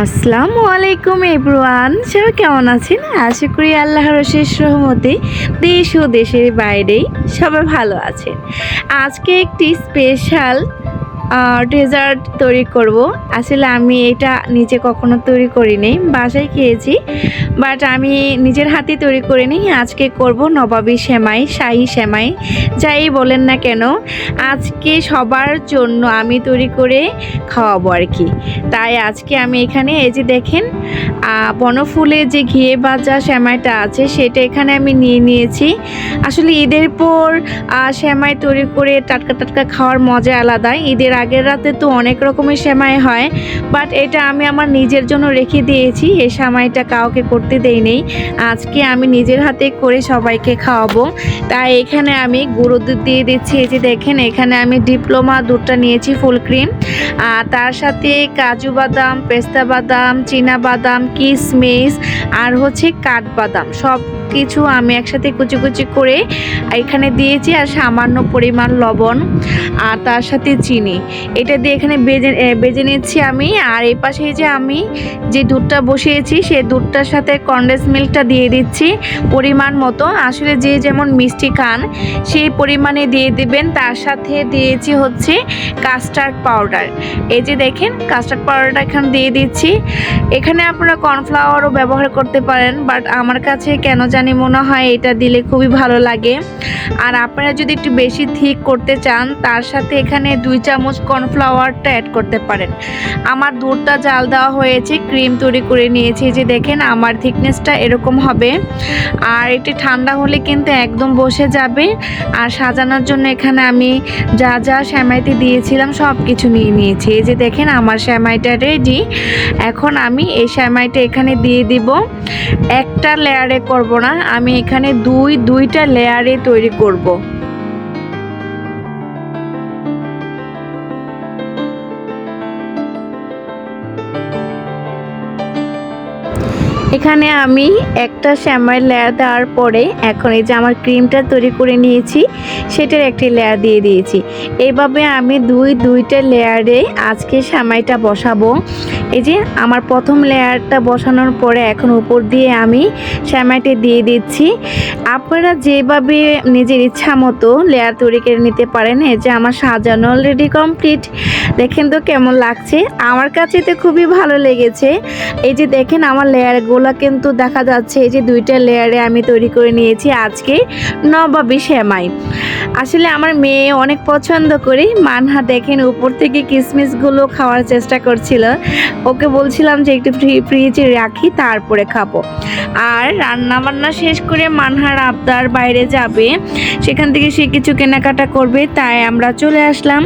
আসসালামু আলাইকুম এভরিওয়ান। সবাই কেমন আছেন? আশা করি আল্লাহর শেষ রহমতে দেশ ও দেশের বাইরেই সবাই ভালো আছেন। আজকে একটি স্পেশাল ডেজার্ট তৈরি করব। আসলে আমি এটা নিজে কখনো তৈরি করিনি, বাসায় খেয়েছি। বাট আমি নিজের হাতে তৈরি করিনি আজকে করব নবাবী সেমাই, শাহি সেমাই, যাই বলেন না কেন। আজকে সবার জন্য আমি তৈরি করে খাওয়াবো আর কি। তাই আজকে আমি এখানে, এই যে দেখেন বনফুলে যে ঘিয়ে ভাজা সেমাইটা আছে, সেটা এখানে আমি নিয়ে নিয়েছি। আসলে ঈদের পর সেমাই তৈরি করে টাটকা টাটকা খাওয়ার মজা আলাদা ঈদের আগের রাতে তো অনেক রকমের সেমাই হয় বাট এটা আমি আমার নিজের জন্য রেখে দিয়েছি, এই সেমাইটা কাউকে করতে দেই নেই আজকে আমি নিজের হাতে করে সবাইকে খাওয়াবো। তাই এখানে আমি গুঁড়ো দুধ দিয়ে দিচ্ছি, এই যে দেখেন, এখানে আমি ডিপ্লোমা দুধটা নিয়েছি ফুল ক্রিম। আর তার সাথে কাজু বাদাম, পেস্তা বাদাম, চীনা বাদাম কিশমিশ আর হচ্ছে কাঠবাদাম সব কিছু আমি একসাথে কুচি কুচি করে এখানে দিয়েছি, আর সামান্য পরিমাণ লবণ, আর তার সাথে চিনি। এটা দিয়ে এখানে বেজে বেজে নিচ্ছি আমি। আর এই পাশে যে আমি যে দুধটা বসিয়েছি সেই দুধটার সাথে কন্ডেন্স মিল্কটা দিয়ে দিচ্ছি পরিমাণ মতো। আসলে যে যেমন মিষ্টি খান, সেই পরিমাণে দিয়ে দিবেন। তার সাথে দিয়েছি হচ্ছে কাস্টার্ড পাউডার এই যে দেখেন কাস্টার্ড পাউডারটা এখানে দিয়ে দিচ্ছি। এখানে আপনারা কর্নফ্লাওয়ারও ব্যবহার করতে পারেন বাট আমার কাছে কেন জানি মনে হয় এটা দিলে খুবই ভালো লাগে। আর আপনারা যদি একটু বেশি থিক করতে চান, তার সাথে এখানে দুই চামচ কর্নফ্লাওয়ারটা অ্যাড করতে পারেন। আমার দুধটা জাল দেওয়া হয়েছে ক্রিম তৈরি করে নিয়েছি যে দেখেন আমার থিকনেসটা এরকম হবে। আর এটি ঠান্ডা হলে কিন্তু একদম বসে যাবে। আর সাজানোর জন্য এখানে আমি যা যা শ্যামাইতে দিয়েছিলাম সব কিছু নিয়ে নিয়েছি। এই যে দেখেন আমার শ্যামাইটা রেডি এখন আমি এই শ্যামাইটা এখানে দিয়ে দিব। একটা লেয়ারে করব না, আমি এখানে দুই, দুইটা লেয়ারে তৈরি করব। এখানে আমি একটা শ্যামাই লেয়ার দেওয়ার পরে এখন এই যে আমার ক্রিমটা তৈরি করে নিয়েছি, সেটার একটি লেয়ার দিয়ে দিয়েছি। এইভাবে আমি দুই, দুইটা লেয়ারে আজকে শ্যামাইটা বসাবো। এই যে আমার প্রথম লেয়ারটা বসানোর পরে এখন উপর দিয়ে আমি শ্যামাইটা দিয়ে দিচ্ছি। আপনারা যেভাবে নিজের ইচ্ছা মতো লেয়ার তৈরি করে নিতে পারেন, এই যে আমার সাজানো অলরেডি কমপ্লিট দেখেন তো কেমন লাগছে। আমার কাছে তো খুবই ভালো লেগেছে। এই যে দেখেন আমার লেয়ারগুলো এগুলো কিন্তু দেখা যাচ্ছে এই যে দুইটা লেয়ারে আমি তৈরি করে নিয়েছি আজকে নবাবি শ্যামাই আসলে আমার মেয়ে অনেক পছন্দ করি। মানহা দেখেন উপর থেকে কিসমিসগুলো খাওয়ার চেষ্টা করছিল। ওকে বলছিলাম যে একটু ফ্রিজে রাখি, তারপরে খাব। আর রান্না বান্না শেষ করে মানহার আবদার বাইরে যাবে। সেখান থেকে সে কিছু কেনাকাটা করবে, তাই আমরা চলে আসলাম।